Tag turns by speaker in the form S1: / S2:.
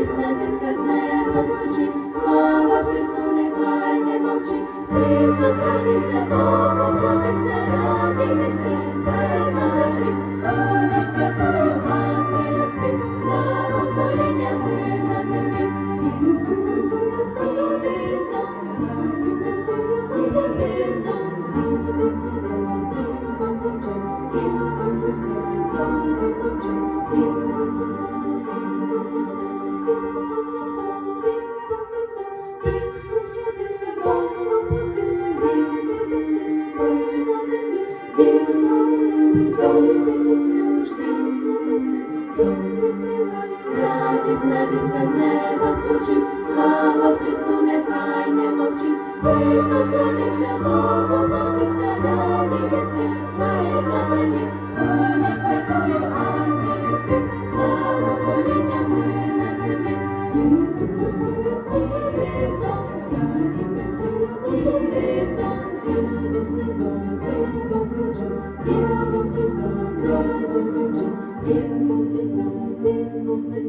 S1: Ясне безказне блискучи, слава Христу, нехай не мовчи, Христос родився, Бог поплатився, раділи всі, верна за гріх, Тонеш святою, матері спів, Славу поління мир на землі. Дідуся, дідуся, дідуся, дідуся, дідуся, дідуся, дідуся, дідуся, дідуся, дідуся, дідуся, дідуся, Радісна пісня з неба звучить, слава Христу, нехай не мовчить. Христос родився, Богом плодився, радіється, знає на землі, Дуня святою ангели спів, благовоління мир на землі. Ісус Христос, нехай не мовчить. Дінно, дінно, дінно, дінно, дінно, дінно,